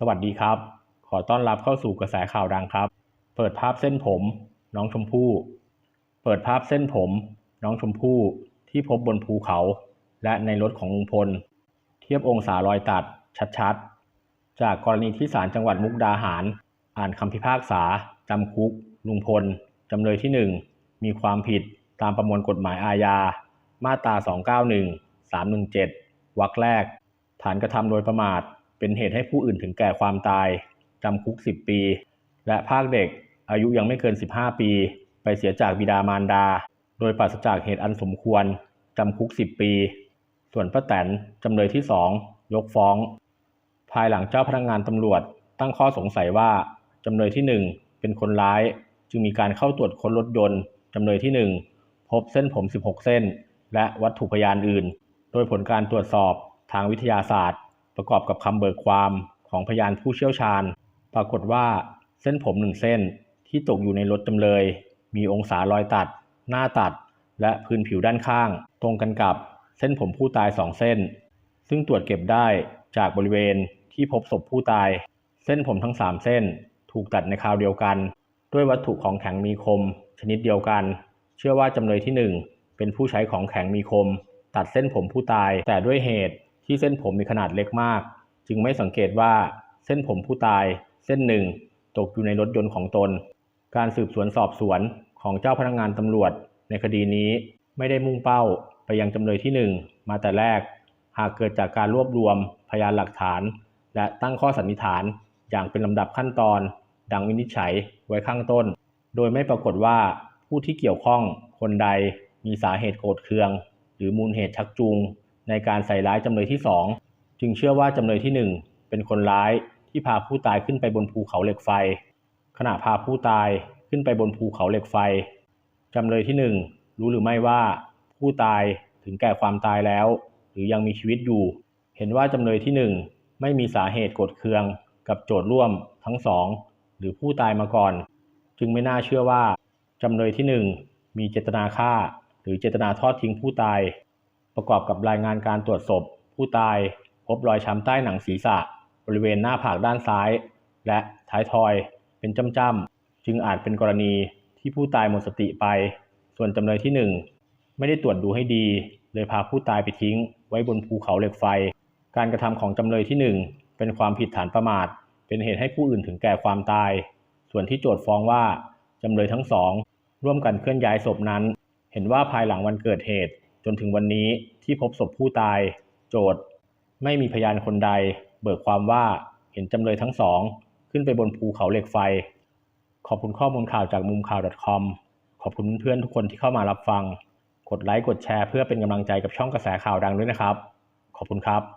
สวัสดีครับ ขอต้อนรับเข้าสู่กระแสข่าวดังครับ เปิดภาพเส้นผม น้องชมพู่ เปิดภาพเส้นผม น้องชมพู่ที่พบบนภูเขา และในรถของลุงพล เทียบองศารอยตัด ชัดๆ จากกรณีที่ศาลจังหวัดมุกดาหาร อ่านคำพิพากษาจำคุก ลุงพลจำเลยที่ 1 มีความผิดตามประมวลกฎหมายอาญา มาตรา 291 317 วรรคแรก ฐานกระทำโดยประมาท เป็นเหตุให้ผู้อื่นถึงแก่ความตายจำคุก 10 ปี และภาคเด็กอายุยังไม่เกิน 15 ปี ไปเสียจากบิดามารดา โดยปราศจากเหตุอันสมควรจำคุก 10 ปี ส่วนป้าแตนจำเลยที่ 2 ยกฟ้อง ภายหลังเจ้าพนักงานตำรวจ ตั้งข้อสงสัยว่าจำเลยที่ 1 เป็นคนร้าย จึงมีการเข้าตรวจค้นรถยนต์จำเลยที่ 1 พบเส้นผม 16 เส้น และวัตถุพยานอื่น โดยผลการตรวจสอบทางวิทยาศาสตร์ ประกอบกับคำเบิกความของพยานผู้เชี่ยวชาญ ปรากฏว่าเส้นผมหนึ่งเส้นที่ตกอยู่ในรถจำเลย มีองศารอยตัด หน้าตัด และพื้นผิวด้านข้าง ตรงกันกับเส้นผมผู้ตายสองเส้น ซึ่งตรวจเก็บได้จากบริเวณที่พบศพผู้ตาย เส้นผมทั้งสามเส้นถูกตัดในคราวเดียวกัน ด้วยวัตถุของแข็งมีคม ชนิดเดียวกัน เชื่อว่าจำเลยที่หนึ่งเป็นผู้ใช้ของแข็งมีคม ตัดเส้นผมผู้ตายแต่ด้วยเหตุ ที่เส้นผมมีขนาดเล็กมาก จึงไม่สังเกตว่าเส้นผมผู้ตาย เส้นหนึ่งตกอยู่ในรถยนต์ของตน การสืบสวนสอบสวนของเจ้าพนักงานตำรวจในคดีนี้ไม่ได้มุ่งเป้าไปยังจำเลยที่หนึ่งมาแต่แรก หากเกิดจากการรวบรวมพยานหลักฐาน และตั้งข้อสันนิษฐานอย่างเป็นลำดับขั้นตอน ดังวินิจฉัยไว้ข้างต้น โดยไม่ปรากฏว่าผู้ที่เกี่ยวข้องคนใดมีสาเหตุโกรธเคือง หรือมูลเหตุชักจูง ในการใส่ร้ายจำเลยที่สองจึงเชื่อว่าจำเลยที่หนึ่งเป็นคนร้ายที่พาผู้ตายขึ้นไปบนภูเขาเหล็กไฟ ขณะพาผู้ตายขึ้นไปบนภูเขาเหล็กไฟจำเลยที่หนึ่งรู้หรือไม่ว่าผู้ตายถึงแก่ความตายแล้ว หรือยังมีชีวิตอยู่ เห็นว่าจำเลยที่หนึ่งไม่มีสาเหตุโกรธเคือง กับโจทย์ร่วมทั้งสองหรือผู้ตายมาก่อน จึงไม่น่าเชื่อว่าจำเลยที่หนึ่งมีเจตนาฆ่า หรือเจตนาทอดทิ้งผู้ตาย ประกอบกับรายงานการตรวจศพ ผู้ตายพบรอยช้ำใต้หนังศีรษะ บริเวณหน้าผากด้านซ้าย และท้ายทอยเป็นจ้ำๆจึงอาจเป็นกรณีที่ผู้ตายหมดสติไป ส่วนจำเลยที่หนึ่งไม่ได้ตรวจดูให้ดี เลยพาผู้ตายไปทิ้ง ไว้บนภูเขาเหล็กไฟ การกระทำของจำเลยที่หนึ่งเป็นความผิดฐานประมาท เป็นเหตุให้ผู้อื่นถึงแก่ความตาย ส่วนที่โจทก์ฟ้องว่าจำเลยทั้งสองร่วมกันเคลื่อนย้ายศพนั้น เห็นว่าภายหลังวันเกิดเหตุ จนถึงวันนี้ที่พบศพผู้ตาย โจทย์ ไม่มีพยานคนใด เบิกความว่าเห็นจำเลยทั้งสอง ขึ้นไปบนภูเขาเหล็กไฟ ขอบคุณข้อมูลข่าวจากมุมข่าว .com ขอบคุณเพื่อนๆทุกคนที่เข้ามารับฟัง กดไลค์กดแชร์เพื่อเป็นกำลังใจกับช่องกระแสข่าวดังด้วยนะครับ ขอบคุณครับ